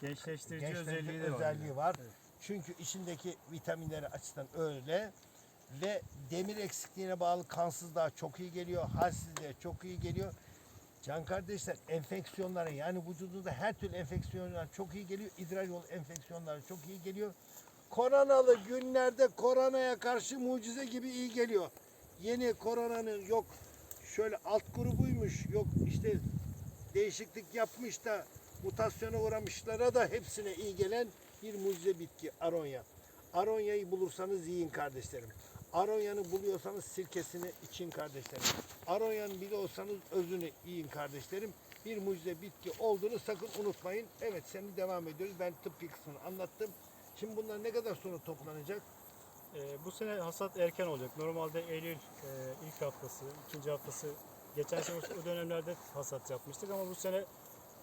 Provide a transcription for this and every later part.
Gençleştirici gençleştirici özelliği de var. özelliği var. Evet. Çünkü içindeki vitaminleri açısından öyle ve demir eksikliğine bağlı kansızlığa çok iyi geliyor, halsizliğe çok iyi geliyor. Can kardeşler enfeksiyonlara yani vücudunuzda her türlü enfeksiyonlar çok iyi geliyor. İdrar yolu enfeksiyonları çok iyi geliyor. Koronalı günlerde koronaya karşı mucize gibi iyi geliyor. Yeni koronanın yok şöyle alt grubuymuş yok işte değişiklik yapmış da mutasyona uğramışlara da hepsine iyi gelen bir mucize bitki aronya. Aronyayı bulursanız yiyin kardeşlerim. Aronyanı buluyorsanız sirkesini için kardeşlerim. Aronyanı biliyorsanız özünü yiyin kardeşlerim. Bir mucize bitki olduğunu sakın unutmayın. Evet şimdi devam ediyoruz. Ben tıbbi kısmını anlattım. Şimdi bunlar ne kadar sonra toplanacak? Ee, bu sene hasat erken olacak. Normalde Eylül e, ilk haftası, ikinci haftası geçen sene o dönemlerde hasat yapmıştık ama bu sene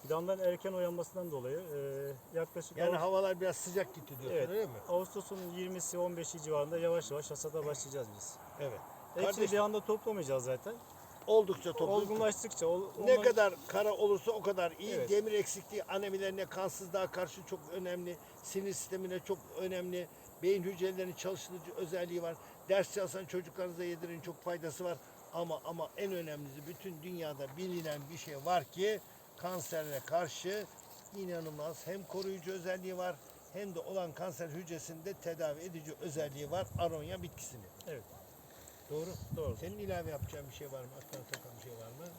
fidanların erken uyanmasından dolayı e, yaklaşık Yani Ağustos- havalar biraz sıcak gitti diyorsun Evet. öyle mi? Ağustos'un 20'si 15'i civarında yavaş yavaş hasata başlayacağız biz. Evet. Hepsini bir anda toplamayacağız zaten. Oldukça toplu. Olgunlaştıkça ol, Ne kadar kara olursa o kadar iyi. Evet. Demir eksikliği anemilerine, kansızlığa karşı çok önemli. Sinir sistemine çok önemli. Beyin hücrelerinin çalıştırıcı özelliği var. Ders çalışan çocuklarınıza yedirin çok faydası var. Ama ama en önemlisi bütün dünyada bilinen bir şey var ki kansere karşı inanılmaz hem koruyucu özelliği var hem de olan kanser hücresinde tedavi edici özelliği var aronya bitkisinin. Evet. Doğru. Doğru. Senin ilave yapacağın bir şey var mı? Aklına takan bir şey var mı?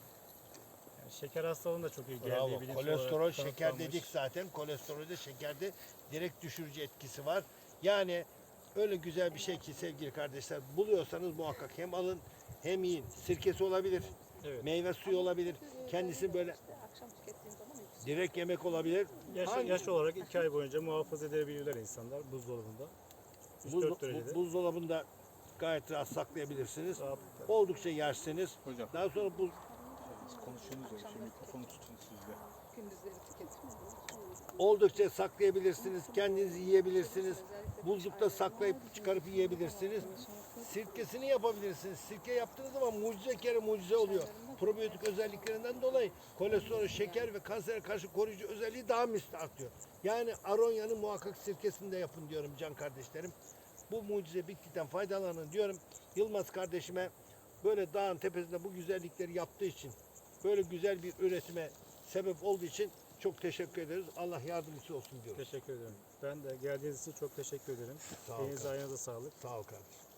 Yani şeker hastalığında da çok iyi geldiği Bravo. bilimsel Kolesterol, şeker dedik zaten. Kolesterolde şekerde direkt düşürücü etkisi var. Yani öyle güzel bir şey ki sevgili kardeşler buluyorsanız muhakkak hem alın hem yiyin. Sirkesi olabilir, Evet. meyve suyu olabilir. Kendisi böyle direkt yemek olabilir. Yaş, Hangi- yaş olarak 2 ay boyunca muhafaza edebilirler insanlar buzdolabında. 3-4 Buz, derecede. bu- buzdolabında gayet rahat saklayabilirsiniz. Rahat. Oldukça yersiniz. Hocam Daha sonra bu konuşuyorsunuz ya şu mikrofonu tutun siz de. gündüzleri oldukça saklayabilirsiniz. Kendiniz yiyebilirsiniz. Buzlukta saklayıp çıkarıp yiyebilirsiniz. Sirkesini yapabilirsiniz. Sirke yaptığınız zaman mucize kere mucize oluyor. Probiyotik özelliklerinden dolayı kolesterol, şeker ve kansere karşı koruyucu özelliği daha misli artıyor. Yani aronyanın muhakkak sirkesini de yapın diyorum can kardeşlerim. Bu mucize bitkiden faydalanın diyorum. Yılmaz kardeşime böyle dağın tepesinde bu güzellikleri yaptığı için, böyle güzel bir üretime sebep olduğu için çok teşekkür ederiz. Allah yardımcısı olsun diyoruz. Teşekkür ederim. Ben de geldiğiniz için çok teşekkür ederim. Sağ ol Elinize ayağınıza sağlık. Sağ ol kardeşim.